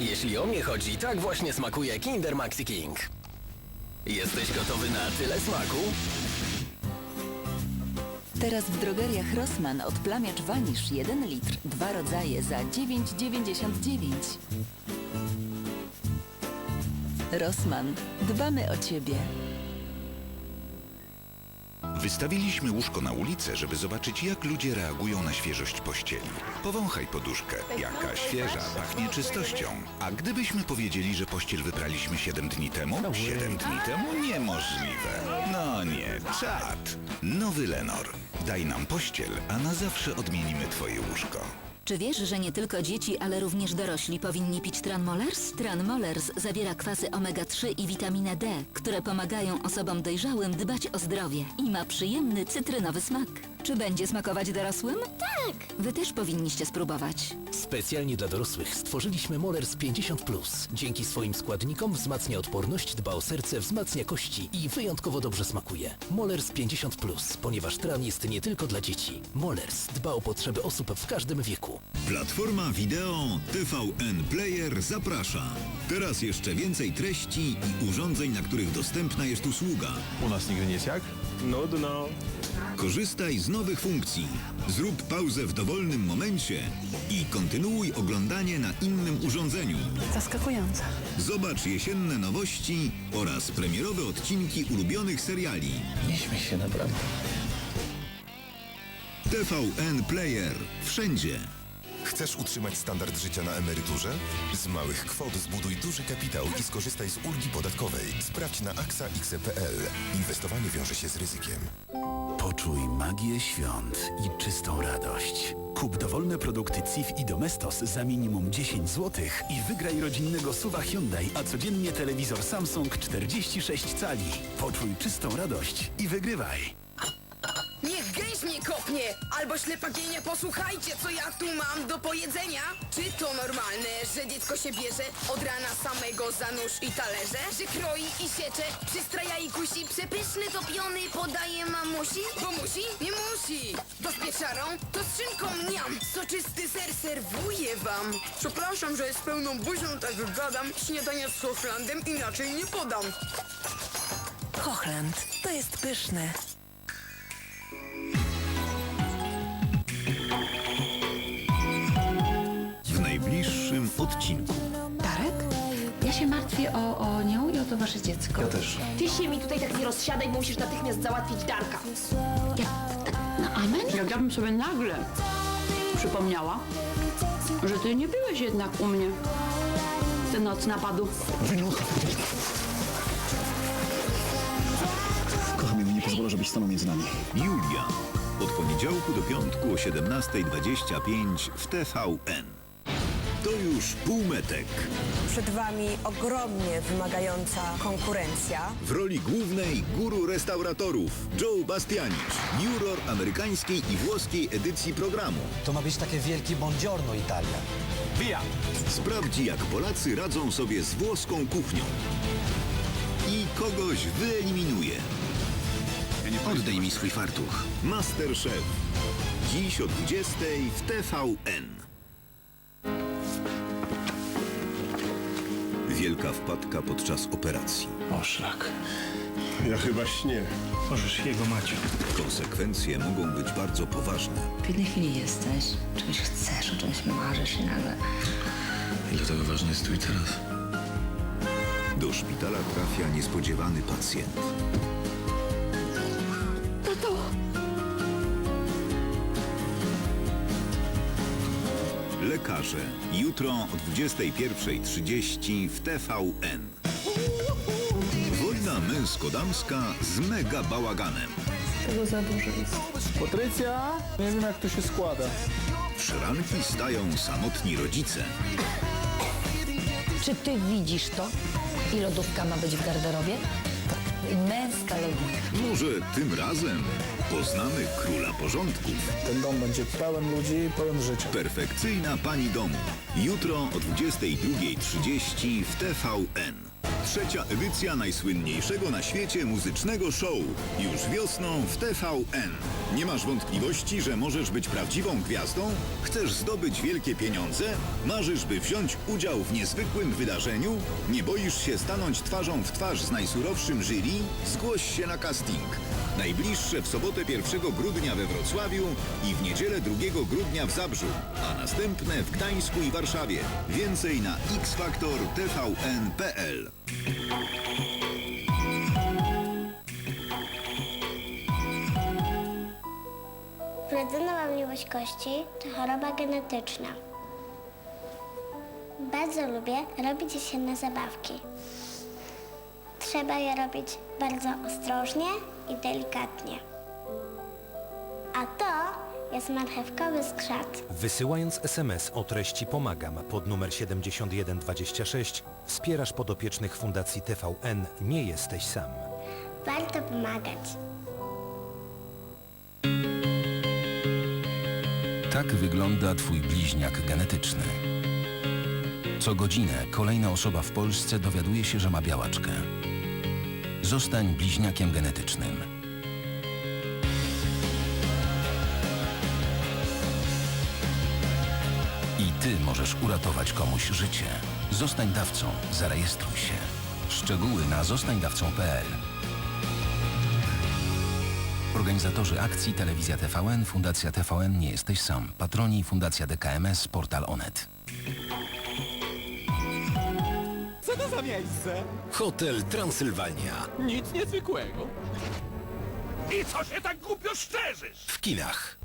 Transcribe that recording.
jeśli o mnie chodzi, tak właśnie smakuje Kinder Maxi King. Jesteś gotowy na tyle smaku? Teraz w drogeriach Rossmann odplamiacz wanisz 1 litr, dwa rodzaje za 9,99. Rossmann, dbamy o Ciebie. Wystawiliśmy łóżko na ulicę, żeby zobaczyć, jak ludzie reagują na świeżość pościeli. Powąchaj poduszkę. Jaka świeża, pachnie czystością. A gdybyśmy powiedzieli, że pościel wypraliśmy 7 dni temu? 7 dni temu? Niemożliwe. No nie, czad. Nowy Lenor. Daj nam pościel, a na zawsze odmienimy twoje łóżko. Czy wiesz, że nie tylko dzieci, ale również dorośli powinni pić Tranmolers? Tranmolers zawiera kwasy omega-3 i witaminę D, które pomagają osobom dojrzałym dbać o zdrowie i ma przyjemny cytrynowy smak. Czy będzie smakować dorosłym? Tak! Wy też powinniście spróbować. Specjalnie dla dorosłych stworzyliśmy Molers 50+. Dzięki swoim składnikom wzmacnia odporność, dba o serce, wzmacnia kości i wyjątkowo dobrze smakuje. Molers 50+, ponieważ tran jest nie tylko dla dzieci. Molers dba o potrzeby osób w każdym wieku. Platforma wideo TVN Player zaprasza. Teraz jeszcze więcej treści i urządzeń, na których dostępna jest usługa. U nas nigdy nie jest jak? Nudno. Korzystaj z nowych funkcji. Zrób pauzę w dowolnym momencie i kontynuuj oglądanie na innym urządzeniu. Zaskakujące. Zobacz jesienne nowości oraz premierowe odcinki ulubionych seriali. Nie śmiej się naprawdę. TVN Player. Wszędzie. Chcesz utrzymać standard życia na emeryturze? Z małych kwot zbuduj duży kapitał i skorzystaj z ulgi podatkowej. Sprawdź na aksa.pl. Inwestowanie wiąże się z ryzykiem. Poczuj magię świąt i czystą radość. Kup dowolne produkty CIF i Domestos za minimum 10 zł i wygraj rodzinnego suwa Hyundai, a codziennie telewizor Samsung 46 cali. Poczuj czystą radość i wygrywaj. Kopnie! Albo ślepagienie, posłuchajcie, co ja tu mam do powiedzenia! Czy to normalne, że dziecko się bierze od rana samego za nóż i talerze? Że kroi i siecze, przystraja i kusi, przepyszny topiony podaje mamusi? Bo musi? Nie musi! To z pieczarą? To z szynką miam! Soczysty ser serwuję wam! Przepraszam, że z pełną buzią tak gadam, śniadania z Hochlandem inaczej nie podam. Hochland. To jest pyszne. Odcinku. Darek? Ja się martwię o, o nią i o to wasze dziecko. Ja też. Ty się mi tutaj tak nie rozsiadaj, bo musisz natychmiast załatwić Darka. No amen? Jak ja bym sobie nagle przypomniała, że ty nie byłeś jednak u mnie w tę noc napadu. Kocham ją i nie pozwolę, żebyś stanął między nami. Julia. Od poniedziałku do piątku o 17.25 w TVN. To już półmetek. Przed wami ogromnie wymagająca konkurencja. W roli głównej guru restauratorów Joe Bastianich, juror amerykańskiej i włoskiej edycji programu. To ma być takie wielkie buongiorno Italia. Sprawdzi, jak Polacy radzą sobie z włoską kuchnią. I kogoś wyeliminuje. Oddaj mi swój fartuch. Masterchef. Dziś o 20 w TVN. Wielka wpadka podczas operacji. O szlak. Ja chyba śnię. Możesz jego macie. Konsekwencje mogą być bardzo poważne. W jednej chwili jesteś, czegoś chcesz, o czymś marzysz i nagle... I dlatego ważne jest tu i teraz. Do szpitala trafia niespodziewany pacjent. Lekarze. Jutro o 21.30 w TVN. Wojna męsko-damska z mega bałaganem. Patrycja? Nie wiem jak to się składa. W szranki stają samotni rodzice. Czy ty widzisz to? I lodówka ma być w garderobie? Męska logika. Może tym razem poznamy króla porządków. Ten dom będzie pełen ludzi, pełen życia. Perfekcyjna pani domu. Jutro o 22.30 w TVN. Trzecia edycja najsłynniejszego na świecie muzycznego show. Już wiosną w TVN. Nie masz wątpliwości, że możesz być prawdziwą gwiazdą? Chcesz zdobyć wielkie pieniądze? Marzysz, by wziąć udział w niezwykłym wydarzeniu? Nie boisz się stanąć twarzą w twarz z najsurowszym jury? Zgłoś się na casting. Najbliższe w sobotę 1 grudnia we Wrocławiu i w niedzielę 2 grudnia w Zabrzu, a następne w Gdańsku i Warszawie. Więcej na xfaktor tvn.pl. Wrodzona łamliwość kości to choroba genetyczna. Bardzo lubię robić jesienne zabawki. Trzeba je robić bardzo ostrożnie i delikatnie. A to jest marchewkowy skrzat. Wysyłając SMS o treści Pomagam pod numer 7126 wspierasz podopiecznych Fundacji TVN Nie jesteś sam. Warto pomagać. Tak wygląda Twój bliźniak genetyczny. Co godzinę kolejna osoba w Polsce dowiaduje się, że ma białaczkę. Zostań bliźniakiem genetycznym. I Ty możesz uratować komuś życie. Zostań dawcą. Zarejestruj się. Szczegóły na zostańdawcą.pl Organizatorzy akcji Telewizja TVN, Fundacja TVN Nie Jesteś Sam, patroni Fundacja DKMS, Portal Onet. Co to za miejsce? Hotel Transylwania. Nic niezwykłego. W kinach.